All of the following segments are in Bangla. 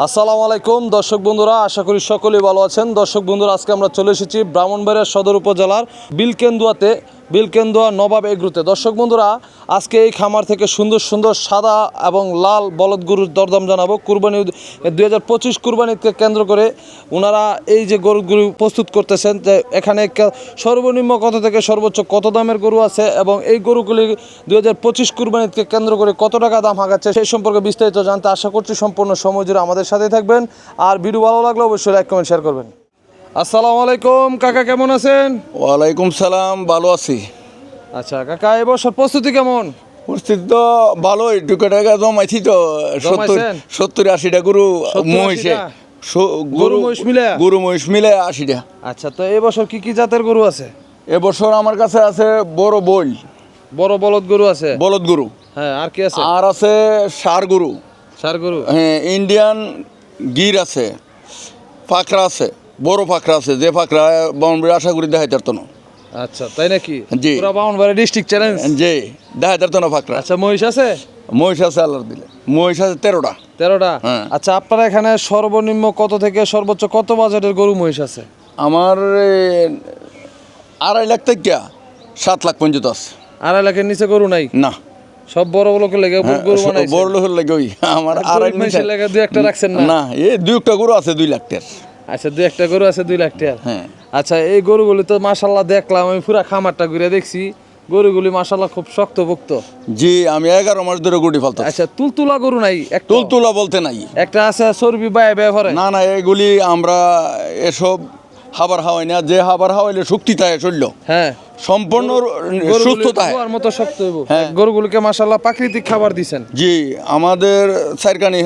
আসসালামু আলাইকুম, দর্শক বন্ধুরা, আশা করি সকলেই ভালো আছেন। দর্শক বন্ধুরা, আজকে আমরা চলে এসেছি ব্রাহ্মণবাড়িয়া সদর উপজেলার বিলকেন্দুয়াতে। বিলকেন্দুয়া নবাব এগ্রুতে। দর্শক বন্ধুরা, আজকে এই খামার থেকে সুন্দর সুন্দর সাদা এবং লাল বলদ গরুর দরদাম জানাব। কুরবানি দুই হাজার পঁচিশ কুরবানিকে কেন্দ্র করে ওনারা এই যে গরুগুলি প্রস্তুত করতেছেন যে এখানে সর্বনিম্ন কত থেকে সর্বোচ্চ কত দামের গরু আছে এবং এই গরুগুলি দুই হাজার পঁচিশ কুরবানিকে কেন্দ্র করে কত টাকা দাম হাঁকাচ্ছে সেই সম্পর্কে বিস্তারিত জানতে আশা করছি সম্পূর্ণ সময় জুড়ে আমাদের সাথে থাকবেন। আর ভিডিও ভালো লাগলে অবশ্যই লাইক, কমেন্ট শেয়ার করবেন। আসসালামু আলাইকুম কাকা কেমন আছেন? ওয়ালাইকুম সালাম ভালো আছি। আচ্ছা কাকা এবছর প্রস্তুতি কেমন? পরিস্থিতি তো ভালোই টুকে টাকা জমাইছি তো সত্তর সত্তর আশিটা গরু মহিষে। গরু মহিষ মিলে? গরু মহিষ মিলে আশিটা। আচ্ছা তো এবছর কি কি জাতের গরু আছে? এবছর আমার কাছে আছে বড় বইল বড় বলদ গরু আছে? বলদ গরু। হ্যাঁ আর কি আছে? আর আছে সার গরু। সার গরু? হ্যাঁ ইন্ডিয়ান গির আছে পাকড়া আছে। বড় পাখরা আছে যে পাখরা বাউন্ডারি আশা করি দেখাই তার না। আচ্ছা তাই নাকি? জি। পুরা বাউনবাড়ি ডিস্ট্রিক্ট চ্যালেঞ্জ যে দেখাই তার না পাখরা আচ্ছা মহিষ আছে? মহিষ আছে আল্লাহর দিলে। মহিষ আছে তেরোটা। তেরোটা? হ্যাঁ। আচ্ছা আপনার এখানে সর্বনিম্ন কত থেকে সর্বোচ্চ কত বাজেটের গরু মহিষ আছে? আমার আড়াই লাখ থেকে সাত লাখ পর্যন্ত আছে। আড়াই লাখের নিচে গরু নাই? না। সব বড় লোকের লেগে হ্যাঁ, গরু বানাইছে বড় লোকের লাগে ওই আমার আড়াই মানুষের লেগে দুই একটা রাখছেন না? না এই দুই একটা গরু আছে দুই লাখ টাকার আচ্ছা দুই একটা গরু আছে দুই লাখ টাকা হ্যাঁ। আচ্ছা এই গরুগুলি তো মাশাল্লাহ দেখলাম আমি পুরা খামারটা ঘুরে দেখছি। গরুগুলি মাশাল্লাহ খুব শক্ত শক্তপোক্ত। জি আমি এগারো মাস ধরে গুটি ফালতে আচ্ছা তুলতুলা গরু নাই তুলতুলা তুল বলতে নাই। একটা আছে চর্বি বায়ে ব্যবহারে না না এগুলি আমরা এসব হাবার হাওয়াই না যে হাবার হাওয়াইলে শক্তি থাকে চলল। হ্যাঁ। সম্পূর্ণ গরুগুলি সুস্থ থাকে কুয়ার মতো শক্ত হইব। হ্যাঁ। গরুগুলিকে মাশাল্লাহ প্রাকৃতিক খাবার দিছেন। জি আমাদের চারকানি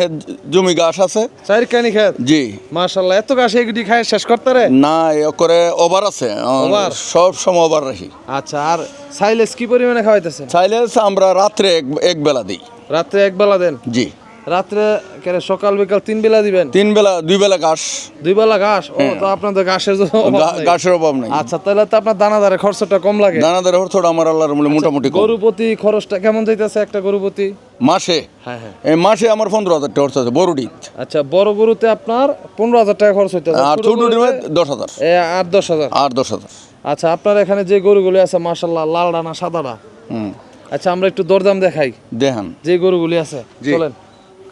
জমি ঘাস আছে। চারকানি খেত জি। মাশাল্লাহ এত ঘাস এগুলি খায় শেষ করতে রে? না করে ওভার আছে। ওভার? সব সময় ওভার রাখি। আচ্ছা আর সাইলেস কি পরিমাণে খাওয়াইতেছেন? সাইলেস আমরা রাত্রে এক এক বেলা দিই। রাত্রে এক বেলা দেন? জি। রাত্রে কেন সকাল বিকাল তিন বেলা দিবেন? তিন বেলা দুই বেলা ঘাস। দুই বেলা ঘাস? ও তো আপনাদের ঘাসের হ্যাঁ। ঘাসের অভাব নাই। আচ্ছা তাহলে তো আপনার দানাদারের খরচটা কম লাগে। দানাদার হরথোড় আমার আল্লাহর মূলে মোটামুটি কম। গরু প্রতি খরচটা কেমন যাইতেছে একটা গরু প্রতি মাসে? হ্যাঁ হ্যাঁ। এই মাসে আমার পনেরো হাজার টাকা খরচ আছে বড় ডিত আচ্ছা বড় গরুতে আপনার পনেরো হাজার টাকা খরচ হইতেছে আর ছোট ডিমে দশ হাজার। আট দশ হাজার। আর দশ হাজার। আচ্ছা আপনার এখানে যে গরুগুলি আছে মাশাল্লাহ লালডা না সাদাটা হুম। আচ্ছা আমরা একটু দরদাম দেখাই। দেখান। যে গরুগুলি আছে চলেন।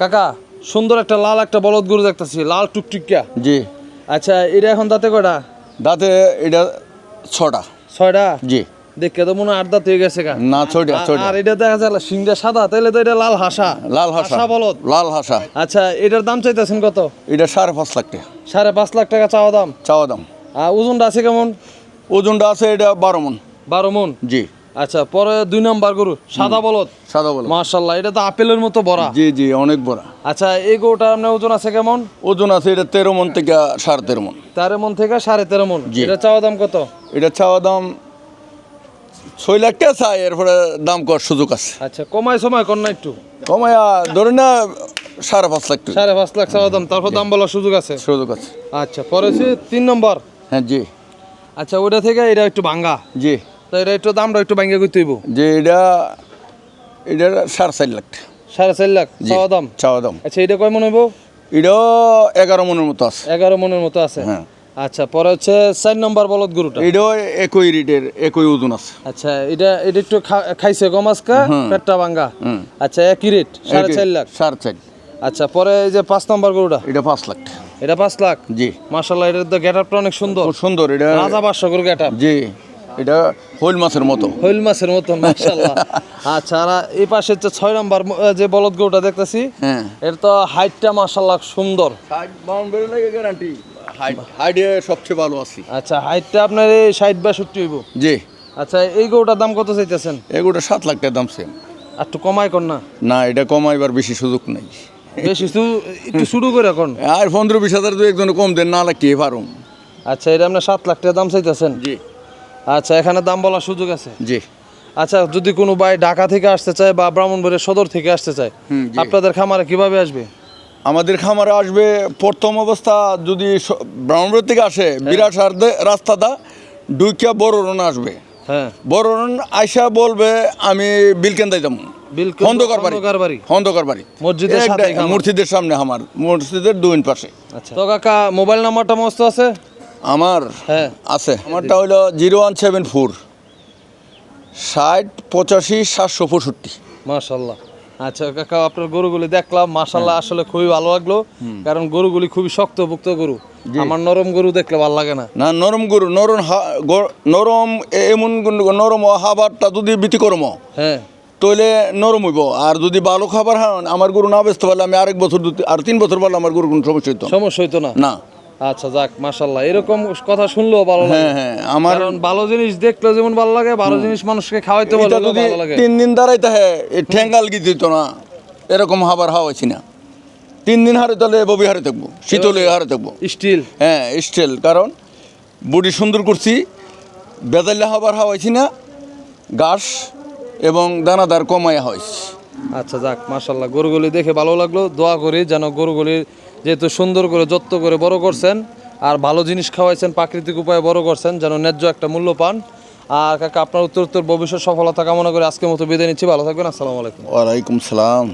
কাকা সুন্দর একটা লাল একটা বলদ গরু দেখতেছি লাল টুকটুকিয়া জি। আচ্ছা এটা এখন দাঁতে কয়টা? দাঁতে এটা ছটা। ছয়টা? জি। দেখে তো মনে আট দাঁত হয়ে গেছে না ছয়টা ছয়টা। আর এটা দেখা যায় সিংটা সাদা তাহলে তো এটা লাল হাসা। লাল হাসা বলদ। লাল হাসা। আচ্ছা এটার দাম চাইতেছেন কত? এটা সাড়ে পাঁচ লাখ টাকা। সাড়ে পাঁচ লাখ টাকা চাওয়া দাম। চাওয়া দাম। আর ওজনটা আছে কেমন? ওজনটা আছে এটা বারো মন। বারো মন? জি। আচ্ছা পরে দুই নম্বর গরু সাদা বলদ। সাদা বলদ। মার্শাল্লাহ এটা তো আপেলের মতো বড়া। জি জি অনেক বড়। আচ্ছা এই গরুটার আপনার ওজন আছে কেমন? ওজন আছে এটা তেরো মন থেকে সাড়ে তেরো মন। তেরো মন থেকে সাড়ে তেরো মন। এটা চাওয়া দাম কত? এটা চাওয়া দাম ছয় লাখ টাকা চাই এরপরে দাম কর সুযোগ আছে। আচ্ছা কমায় সময় কর না একটু। কমায়া ধরে না সাড়ে পাঁচ লাখ টাকা সাড়ে পাঁচ লাখ চাওয়া দাম তারপর দাম বলার সুযোগ আছে? সুযোগ আছে। আচ্ছা পরে তিন নম্বর। হ্যাঁ জি। আচ্ছা ওটা থেকে এটা একটু ভাঙ্গা। জি। তো এটা একটু দামটা একটু ভাঙ্গা করতে হইব। যে এটা এটা সাড়ে চার লাখ সাড়ে চার লাখ চাওয়া দাম? চাওয়া দাম। আচ্ছা এটা কয় মন হইব? এটাও এগারো মনের মতো আছে। এগারো মনের মতো আছে? হ্যাঁ। আচ্ছা পরে হচ্ছে চার নম্বর বলদ গরুটা। এটাও একই রিটের একই ওজন আছে। আচ্ছা এটা এটা একটু খাইছে গম আজকা পেটটা ভাঙ্গা। আচ্ছা একই রেট সাড়ে চার লাখ। সাড়ে চার। আচ্ছা পরে এই যে পাঁচ নম্বর গরুটা। এটা পাঁচ লাখ এটা পাঁচ লাখ? জি। মার্শাল্লাহ এটার তো গেট আপটা অনেক সুন্দর। সুন্দর এটা রাজা বাদশা গরু গেট জি। এটা হইল মাছের মতো। হইল মাছের মতন মার্শাল্লাহ আচ্ছা আর এই পাশে হচ্ছে ছয় নম্বর যে বলদ গরুটা দেখতেছি হ্যাঁ। এর তো হাইটটা মার্শাল্লাহ সুন্দর। গ্যারান্টি হাইডে সবচেয়ে ভালো আছি। আচ্ছা হাইটটা আপনার এই ষাট বাষট্টি হইব। জি। আচ্ছা এই গরুটার দাম কত চাইতেছেন? এগুলো সাত লাখ টাকা দাম সেম আর একটু কমাই কর না। না এটা কমাইবার বেশি সুযোগ নাই। বেশি তু- একটু শুরু করে এখন আর পনেরো বিশ হাজার দু একজন কম দেন না লাগে কে পারুম আচ্ছা এটা আপনার সাত লাখ টাকা দাম চাইতেছেন? জি। আচ্ছা এখানে দাম বলার সুযোগ আছে? জি। আচ্ছা যদি কোনো ভাই ঢাকা থেকে আসতে চায় বা ব্রাহ্মণবাড়িয়া সদর থেকে আসতে চায় আপনাদের খামারে কীভাবে আসবে? আমাদের খামারে আসবে প্রথম অবস্থা যদি ব্রাহ্মণবাড়ি থেকে আসে বিরাট সার রাস্তাটা ডুইকা বড় রোনা আসবে। হ্যাঁ। বড় আয়সা বলবে আমি বাড়ি। বাড়ি। মসজিদের সামনে আমার মসজিদের দুই পাশে। আচ্ছা। তো কাকা মোবাইল নাম্বারটা মস্ত আছে? আমার হ্যাঁ। আছে। আমারটা হইল জিরো ওয়ান সেভেন ফোর। ষাট পঁচাশি সাতশো পঁয়ষট্টি। মাশাল্লাহ। আচ্ছা কাকা আপনার গরুগুলি দেখলাম। মাশাল্লাহ আসলে খুবই ভালো লাগল। কারণ গরুগুলি খুবই শক্তপুক্ত গরু। আমার নরম গরু দেখলে ভালো লাগে না। না নরম গরু নরম নরম এমন নরম হাবারটা যদি বিতি করম হ্যাঁ। তাহলে নরম হইব। আর যদি ভালো খাবার আমার গরু না বেচতে পারলে আমি আরেক বছর আর তিন বছর পারলে আমার গরু কোনো সমস্যা হইতো সমস্যা হইতো না। না। আচ্ছা যাক মাশাল্লাহ এরকম কথা শুনলেও ভালো লাগে। হ্যাঁ হ্যাঁ আমার ভালো জিনিস দেখলেও যেমন ভালো লাগে ভালো জিনিস মানুষকে খাওয়াইতে ভালো লাগে। তিন দিন দাঁড়াইতে হ্যাঁ ঠেঙ্গাল গিয়ে দিত না? এরকম খাবার খাওয়াইছি না। তিন দিন হারে তাহলে ববি হারে থাকব শীতলে হারে থাকব। স্টিল। হ্যাঁ স্টেল কারণ বডি সুন্দর করছি বেদাল্লা খাবার খাওয়াইছি না ঘাস এবং দানাদার কমাইয়া হয়েছে। আচ্ছা যাক মাশাল্লাহ গরুগুলি দেখে ভালো লাগল। দোয়া করি যেন গরুগুলি যেহেতু সুন্দর করে যত্ন করে বড় করছেন আর ভালো জিনিস খাওয়াইছেন, প্রাকৃতিক উপায়ে বড় করছেন, যেন ন্যায্য একটা মূল্য পান। আর কাকা, আপনার উত্তর উত্তর ভবিষ্যৎ সফলতা কামনা করে আজকের মতো বিদায় নিচ্ছি। ভালো থাকবেন, আসসালামু আলাইকুম। ওয়ালাইকুম সালাম।